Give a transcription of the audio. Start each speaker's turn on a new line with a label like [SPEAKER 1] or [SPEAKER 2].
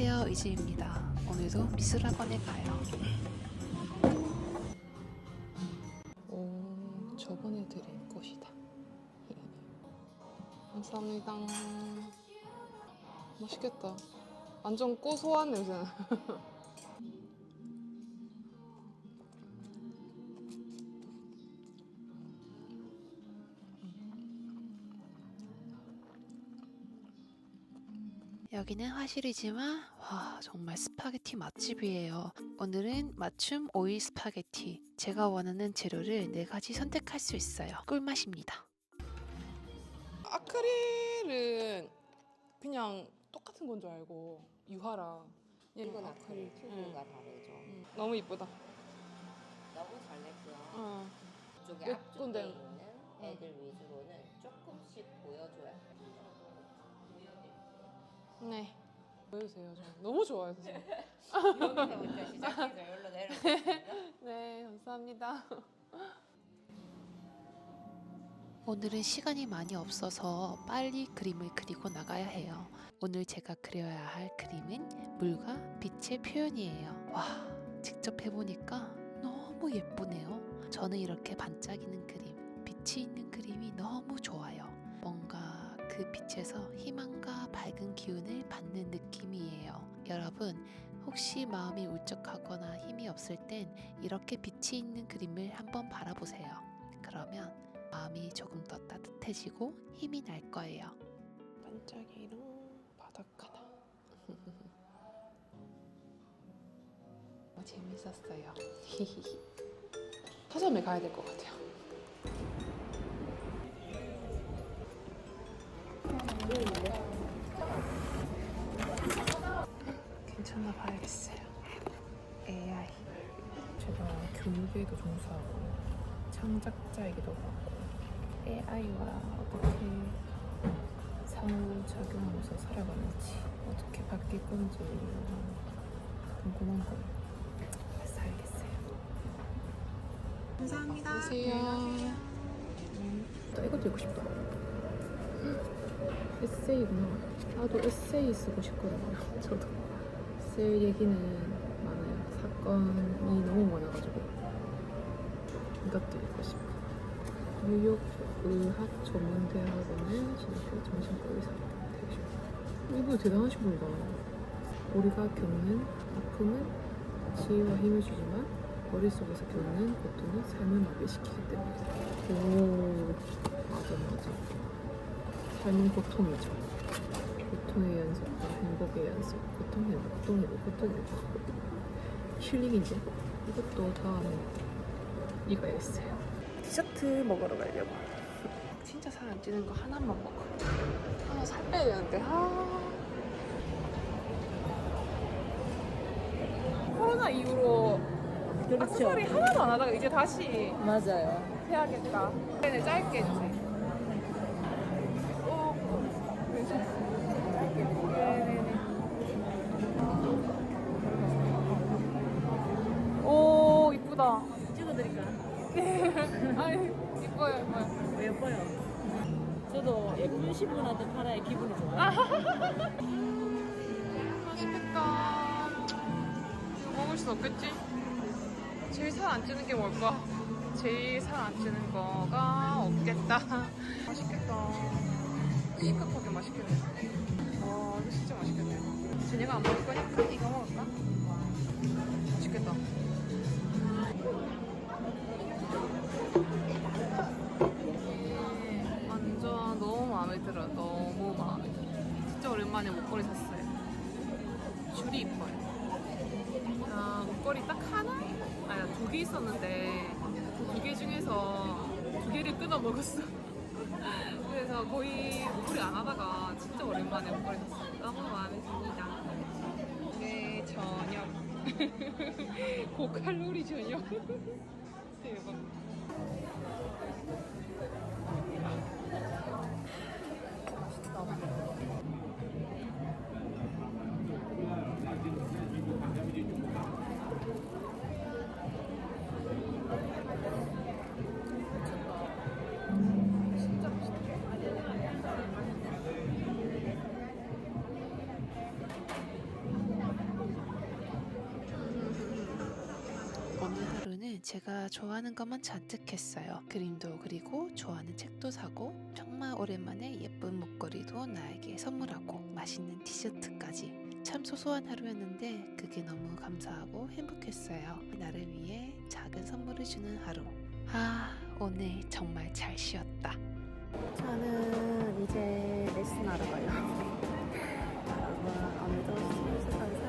[SPEAKER 1] 안녕하세요 이지입니다. 오늘도 미술학원에 가요. 오 저번에 드린 꽃이다. 감사합니다. 맛있겠다. 완전 고소한 냄새. 여기는 화실이지만 와 정말 스파게티 맛집이에요. 오늘은 맞춤 오일 스파게티. 제가 원하는 재료를 네 가지 선택할 수 있어요. 꿀맛입니다. 아크릴은 그냥 똑같은 건 줄 알고 유화랑
[SPEAKER 2] 이건 아크릴 튜브가 다르죠.
[SPEAKER 1] 음, 너무 이쁘다.
[SPEAKER 2] 너무 잘 냈고요.
[SPEAKER 1] 어.
[SPEAKER 2] 이쪽에
[SPEAKER 1] 몇
[SPEAKER 2] 앞쪽에
[SPEAKER 1] 군데?
[SPEAKER 2] 있는 애들 위주로는 조금씩 보여줘야
[SPEAKER 1] 네. 보여주세요. 저 너무 좋아해서. 지금.
[SPEAKER 2] 여기서부터 시작해서 여기로 내려오겠습니다.
[SPEAKER 1] 네, 감사합니다. 오늘은 시간이 많이 없어서 빨리 그림을 그리고 나가야 해요. 오늘 제가 그려야 할 그림은 물과 빛의 표현이에요. 와, 직접 해보니까 너무 예쁘네요. 저는 이렇게 반짝이는 그림, 빛이 있는 그림이 너무 좋아요. 뭔가 그 빛에서 희망과 밝은 기운을 받는 느낌이에요. 여러분, 혹시 마음이 울적하거나 힘이 없을 땐 이렇게 빛이 있는 그림을 한번 바라보세요. 그러면 마음이 조금 더 따뜻해지고 힘이 날 거예요. 반짝이랑 바닷가다. 어, 재밌었어요. 서점에 가야 될 것 같아요. 괜찮나 봐야겠어요. AI. 제가 교육에도 종사하고 창작자이기도 하고 AI와 어떻게 상호작용하면서 살아가는지 어떻게 바뀔 건지 궁금한 거 그래서 알겠어요. 감사합니다. 안녕하세요. 나 이거 들고 싶다. 에세이구나. 나도 에세이 쓰고 싶거든요. 저도. 쓸 얘기는 많아요. 사건이 너무 많아가지고. 이것도 읽고 싶고. 뉴욕 의학 전문대학원을 진학해 정신과 의사 싶고. 이분 대단하신 분이다. 우리가 겪는 아픔은 지혜와 힘을 주지만 머릿속에서 겪는 고통은 삶을 마비시키기 때문이다. 오, 맞아, 맞아. 삶은 고통이죠. 고통의 연속과 행복의 연속. 고통, 행복, 고통, 행복, 고통, 행복. 힐링인데? 이것도 다음에 읽어야겠어요. 디저트 먹으러 가려고. 진짜 살 안 찌는 거 하나만 먹어. 하나 살 빼야 되는데, 아. 코로나 이후로 악세사리 하나도 안 하다가 이제 다시
[SPEAKER 2] 맞아요.
[SPEAKER 1] 해야겠다. 네, 짧게 해주세요. 아니, 이뻐요, 이뻐요.
[SPEAKER 3] 왜 예뻐요? 저도 예쁜 신분한테 팔아야 기분이 좋아요.
[SPEAKER 1] 맛있겠다. 이거 먹을 순 없겠지? 제일 살 안 찌는 게 뭘까? 제일 살 안 찌는 거가 없겠다. 맛있겠다. 심각하게 맛있겠네. 와, 이거 진짜 맛있겠네. 쟤네가 안 먹을 거니까 이거 먹을까? 맛있겠다. 완전 너무 마음에 들어요. 너무 마음에 들어요. 진짜 오랜만에 목걸이 샀어요. 줄이 이뻐요. 아, 목걸이 딱 하나? 아니, 두 개 있었는데 그두개 중에서 두 개를 끊어 먹었어. 그래서 거의 목걸이 안 하다가 진짜 오랜만에 목걸이 샀어요. 너무 마음에 듭니다. 네, 저녁. 고칼로리 저녁. 대박. 오늘
[SPEAKER 4] 하루 때는 제가 좋아하는 것만 잔뜩 했어요. 그림도 그리고 좋아하는 책도 사고 정말 오랜만에 예쁜 목걸이도 나에게 선물하고 맛있는 티셔츠까지 참 소소한 하루였는데 그게 너무 감사하고 행복했어요. 나를 위해 작은 선물을 주는 하루. 아, 오늘 정말 잘 쉬었다. 저는 이제 레슨하러 가요. 여러분, 오늘도 수고하셨습니다.